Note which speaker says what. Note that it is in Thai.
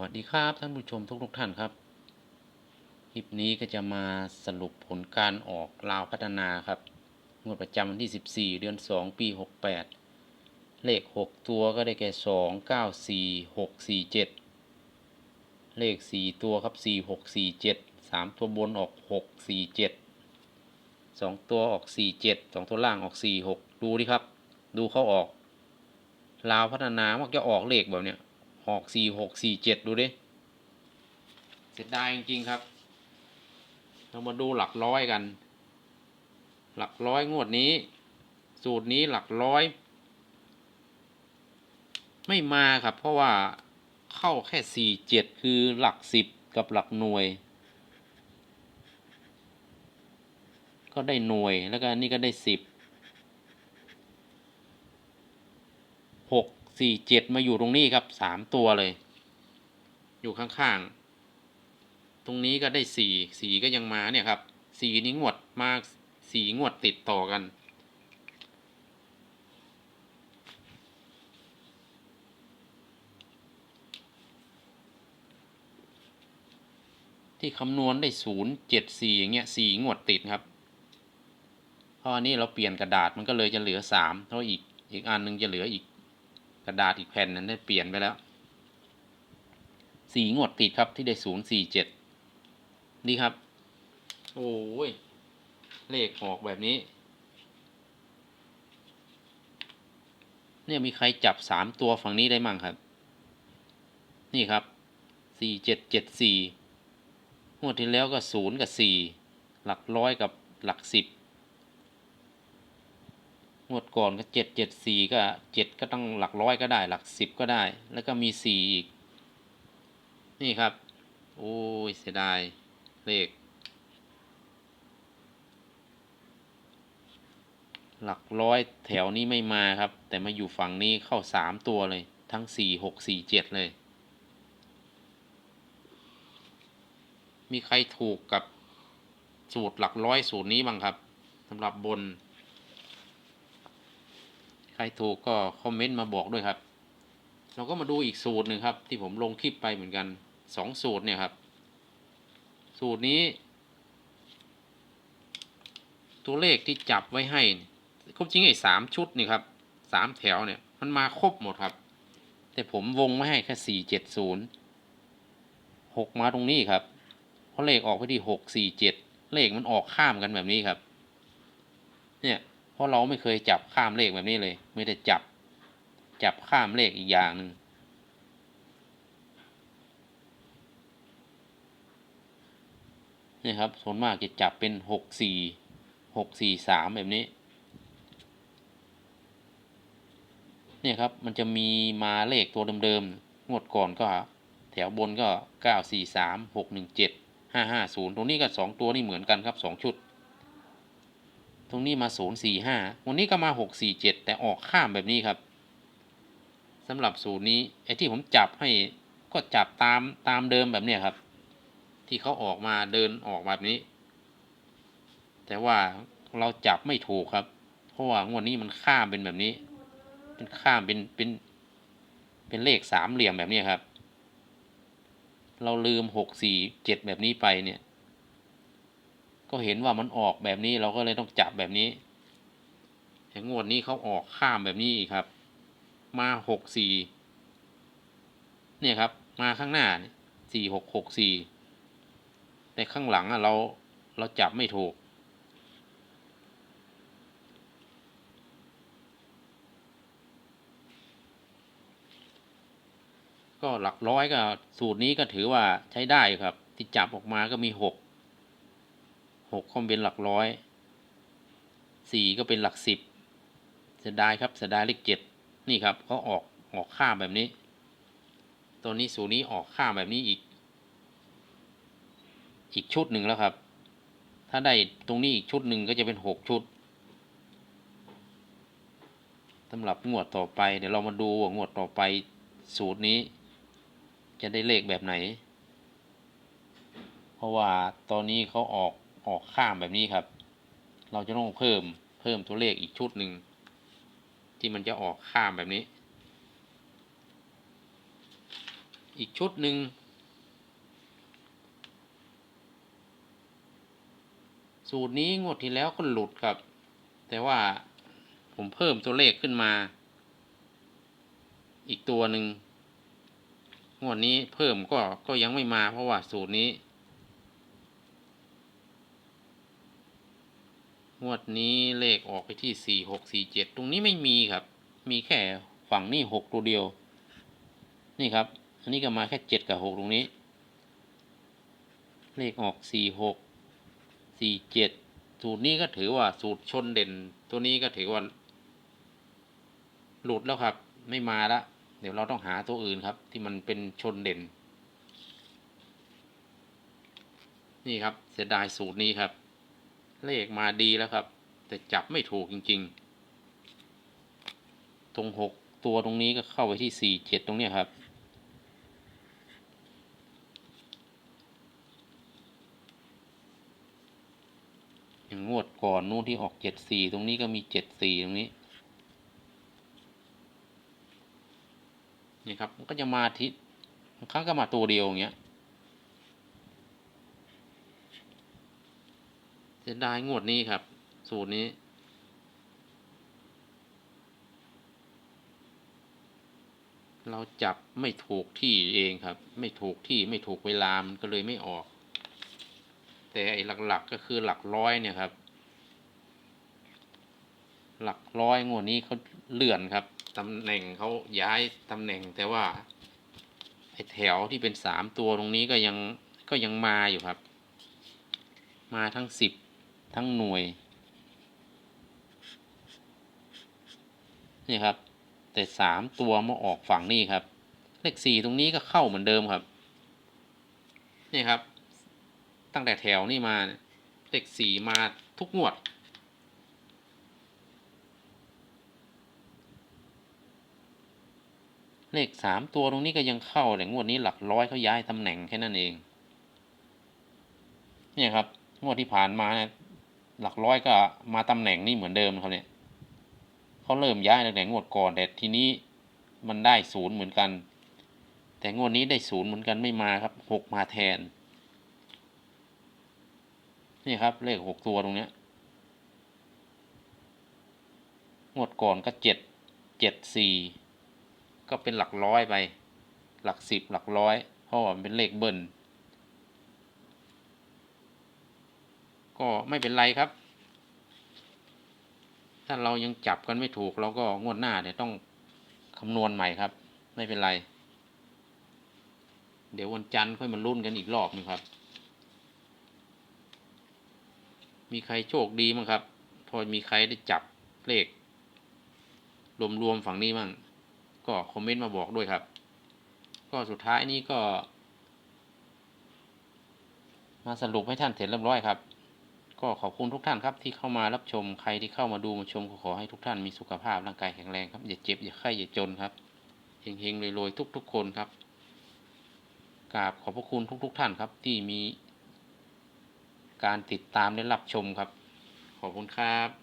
Speaker 1: วัสดีครับท่านผู้ชมทุกทุกๆท่านครับ คลิปนี้ก็จะมาสรุปผลการออกลาวพัฒนาครับงวดประจำวันที่ 14 เดือน 2 ปี 68 เลข 6 ตัวก็ได้แก่ 2 9 4 6 4 7 เลข 4 ตัวครับ 4 6 4 7 3 ตัวบนออก 6 4 7 2 ตัวออก 4 7 2 ตัวล่างออก 4 6 ดูดิครับ ดูเขาออกลาวพัฒนามักจะออกเลขแบบเนี้ย ออกสี่หกสี่เจ็ดดูดิเสียดายจริงๆครับ เรามาดูหลักร้อยกัน หลักร้อยงวดนี้ สูตรนี้หลักร้อย ไม่มาครับ เพราะว่าเข้าแค่สี่เจ็ดคือหลักสิบกับหลักหน่วย ก็ได้หน่วยแล้วก็นนี้ก็ได้สิบหก สี่เจ็ดมาอยู่ตรงนี้ครับสามตัวเลย อยู่ข้างๆ ตรงนี้ก็ได้สี่สี่ก็ยังมาเนี่ยครับสี่นี้งวดมาสี่งวดติดต่อกัน ที่คำนวณได้ศูนย์เจ็ดสี่อย่างเงี้ยสี่งวดติดครับเพราะอันนี้เราเปลี่ยนกระดาษมันก็เลยจะเหลือสามเพราะอีกอีกอันหนึงจะเหลืออีก กระดาษอีกแผ่นนั้นได้เปลี่ยนไปแล้วสี่งวดติดครับที่ได้ศูนย์สี่เจ็ดนี่ครับ โอ้ย เลขออกแบบนี้ เนี่ยมีใครจับสามตัวฝั่งนี้ได้มั่งครับ นี่ครับสี่เจ็ดเจ็ดสี่งวดที่แล้วก็ศูนย์กับสี่หลักร้อยกับหลักสิบ งวดก่อนก็เจ็ดเจ็ดสี่ก็เจ็ดก็ต้องหลักร้อยก็ได้ หลักสิบก็ได้ แล้วก็มีสี่อีก นี่ครับ โอ้ยเสียดาย เลข หลักร้อยแถวนี้ไม่มาครับ แต่มาอยู่ฝั่งนี้เข้าสามตัวเลย ทั้งสี่หกสี่เจ็ดเลย มีใครถูกกับสูตรหลักร้อยสูตรนี้บ้างครับสำหรับบน รถูกก็คอมเมนต์มาบอกด้วยครับ เราก็มาดูอีกสูตรหนึ่งครับ ที่ผมลงคลิปไปเหมือนกันสองสูตรเนี่ยครับ สูตรนี้ ตัวเลขที่จับไว้ให้ครบจริงไอ้สามชุดนี่ครับสามแถวเนี่ย มันมาครบหมดครับ แต่ผมวงไว้ให้แค่สี่เจ็ดศูนย์หกมาตรงนี้ครับเพราะเลขออกไปที่หกสี่เจ็ดเลขมันออกข้ามกันแบบนี้ครับ เนี่ย ราะเราไม่เคยจับข้ามเลขแบบนี้เลย ไม่ได้จับ จับข้ามเลขอีกอย่างหนึ่งนี่ครับส่วนมากจะจับเป็นหกสี่หกสี่สามแบบนี้เนี่ยครับมันจะมีมาเลขตัวเดิมๆงวดก่อนก็ แถวบนก็เก้าสี่สามหกหนึ่งเจ็ดห้าห้าศูนย์ตรงนี้ก็สองตัวนี่เหมือนกันครับสองชุด ตรงนี้มาศูนย์สี่ห้าวันนี้ก็มาหกสี่เจ็ดแต่ออกข้ามแบบนี้ครับสำหรับศูนย์นี้ไอ้ที่ผมจับให้ก็จับตามตามเดิมแบบนี้ครับ ที่เขาออกมาเดินออกแบบนี้ แต่ว่าเราจับไม่ถูกครับ เพราะว่างวดนี้มันข้ามเป็นแบบนี้ เป็นข้ามเป็นเป็น เป็นเลขสามเหลี่ยมแบบนี้ครับ เราลืมหกสี่เจ็ดแบบนี้ไปเนี่ย ก็เห็นว่ามันออกแบบนี้เราก็เลยต้องจับแบบนี้แต่งวดนี้เขาออกข้ามแบบนี้อีกครับ มาหกสี่เนี่ยครับ มาข้างหน้าสี่หกหกสี่แต่ข้างหลังอะเราเราจับไม่ถูก ก็หลักร้อยก็สูตรนี้ก็ถือว่าใช้ได้ครับ ที่จับออกมาก็มีหก หกก็เป็นหลักร้อยสี่ก็เป็นหลักสิบเสียดายครับเสียดายเลขเจ็ดนี่ครับเขาออกออกข้ามแบบนี้ ตัวนี้สูนี้ออกข้ามแบบนี้อีก อีกชุดหนึ่งแล้วครับ ถ้าได้ตรงนี้อีกชุดหนึ่งก็จะเป็นหกชุดสำหรับงวดต่อไป เดี๋ยวเรามาดูว่างวดต่อไปสูตรนี้ จะได้เลขแบบไหน เพราะว่าตอนนี้เขาออก ออกข้ามแบบนี้ครับ เราจะต้องเพิ่มเพิ่มตัวเลขอีกชุดหนึ่งที่มันจะออกข้ามแบบนี้ อีกชุดหนึ่งสูตรนี้งวดที่แล้วก็หลุดครับ แต่ว่าผมเพิ่มตัวเลขขึ้นมา อีกตัวหนึ่งงวดนี้เพิ่มก็ก็ยังไม่มาเพราะว่าสูตรนี้ งวดนี้เลขออกไปที่สี่หกสี่เจ็ดตรงนี้ไม่มีครับ มีแค่ฝั่งนี้หกตัวเดียว นี่ครับ อันนี้ก็มาแค่เจ็ดกับหกตรงนี้ เลขออกสี่หกสี่เจ็ดสูตรนี้ก็ถือว่าสูตรชนเด่น ตัวนี้ก็ถือว่า หลุดแล้วครับ ไม่มาละเดี๋ยวเราต้องหาตัวอื่นครับ ที่มันเป็นชนเด่น นี่ครับเสียดายสูตรนี้ครับ เลขมาดีแล้วครับ แต่จับไม่ถูกจริง ๆ ตรงหกตัวตรงนี้ก็เข้าไปที่สี่เจ็ดตรงเนี้ยครับ อย่างงวดก่อนนู่นที่ออกเจ็ดสี่ตรงนี้ก็มีเจ็ดสี่ตรงนี้ นี่ครับมันก็จะมาทิศครั้งก็มาตัวเดียวอย่างเงี้ย เสียดายงวดนี้ครับ สูตรนี้ เราจับไม่ถูกที่เองครับ ไม่ถูกที่ไม่ถูกเวลามันก็เลยไม่ออก แต่ไอ้หลักๆก็คือหลักร้อยเนี่ยครับ หลักร้อยงวดนี้เขาเลื่อนครับตำแหน่งเขาย้ายตำแหน่งแต่ว่าไอ้แถวที่เป็นสามตัวตรงนี้ก็ยังก็ยังมาอยู่ครับ มาทั้งสิบ ทั้งหน่วย นี่ครับ แต่สามตัวมาออกฝั่งนี้ครับ เลขสี่ตรงนี้ก็เข้าเหมือนเดิมครับ นี่ครับ ตั้งแต่แถวนี่มา เลขสี่มาทุกงวดเลขสามตัวตรงนี้ก็ยังเข้าแต่งวดนี้หลักร้อยเขาย้ายตำแหน่งแค่นั้นเอง เนี่ยครับ งวดที่ผ่านมาเนี่ย หลักร้อยก็มาตำแหน่งนี่เหมือนเดิมครับเนี่ยเขาเริ่มย้ายตั้งแต่งวดก่อนแต่ทีนี้มันได้ศูนย์เหมือนกัน แต่งวดนี้ได้ศูนย์เหมือนกันไม่มาครับหกมาแทน นี่ครับเลขหกตัวตรงเนี้ยงวดก่อนก็เจ็ดเจ็ดสี่ก็เป็นหลักร้อยไป หลักสิบหลักร้อยเพราะว่ามันเป็นเลขเบิ้ล ก็ไม่เป็นไรครับ ถ้าเรายังจับกันไม่ถูกเราก็งวดหน้าเนี่ยต้องคำนวณใหม่ครับ ไม่เป็นไร เดี๋ยววันจันทร์ค่อยมาลุ้นกันอีกรอบหนึงครับ มีใครโชคดีมั้งครับ พอมีใครได้จับเลขรวมๆฝั่งนี้มั่งก็คอมเมนต์มาบอกด้วยครับ ก็สุดท้ายนี้ก็ มาสรุปให้ท่านเสร็จเรียบร้อยครับ ก็ขอบคุณทุกท่านครับที่เข้ามารับชมใครที่เข้ามาดูมาชมก็ขอให้ทุกท่านมีสุขภาพร่างกายแข็งแรงครับอย่าเจ็บอย่าไข้อย่าจนครับเฮงๆรวยๆทุก ๆ คนครับกราบขอบพระคุณทุก ๆ ท่านครับที่มีการติดตามและรับชมครับ ขอบคุณครับ